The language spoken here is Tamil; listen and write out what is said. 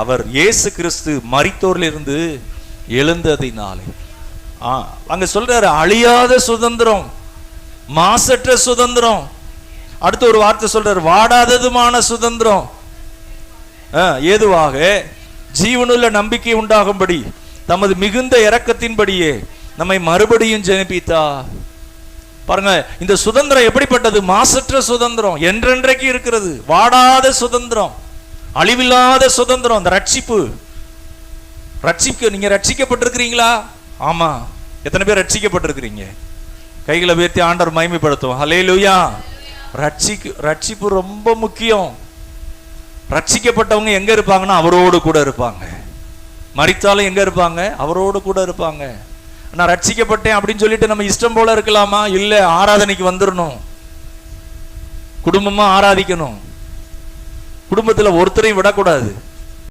அவர் இயேசு கிறிஸ்து மறித்தோரிலிருந்து எழுந்ததினாலே அங்க சொல்றாரு அழியாத சுதந்திரம் மாசற்ற சுதந்திரம். அடுத்து ஒரு வார்த்தை சொல்றாரு வாடாததுமான சுதந்திரம். ஏதுவாக? ஜீவனுள்ள நம்பிக்கை உண்டாகும்படி தமது மிகுந்த இறக்கத்தின்படியே நம்மை மறுபடியும் ஜெனிப்பித்தா. பாருங்க இந்த சுதந்திரம் எப்படிப்பட்டது? மாசற்ற சுதந்திரம் என்றென்றைக்கு இருக்கிறது. வாடாத சுதந்திரம். அழிவில்லாத சுதந்திரம் அந்த ரட்சிப்பு. ரட்சிக்க நீங்க ரட்சிக்கப்பட்டிருக்கிறீங்களா? ஆமா. எத்தனை பேர் ரட்சிக்கப்பட்டிருக்கிறீங்க? கைகளை உயர்த்தி ஆண்டவர் மகிமைப்படுத்தும் லூயா ரட்சிக்கு ரட்சிப்பு ரொம்ப முக்கியம். ரட்சிக்கப்பட்டவங்க எங்க இருப்பாங்கன்னா அவரோடு கூட இருப்பாங்க. மறித்தாலும் எங்க இருப்பாங்க? அவரோடு கூட இருப்பாங்க. நான் ரட்சிக்கப்பட்டேன் அப்படின்னு சொல்லிட்டு நம்ம இஷ்டம் போல இருக்கலாமா? இல்லை ஆராதனைக்கு வந்துடணும் குடும்பமா ஆராதிக்கணும். குடும்பத்தில் ஒருத்தரையும் விடக்கூடாது.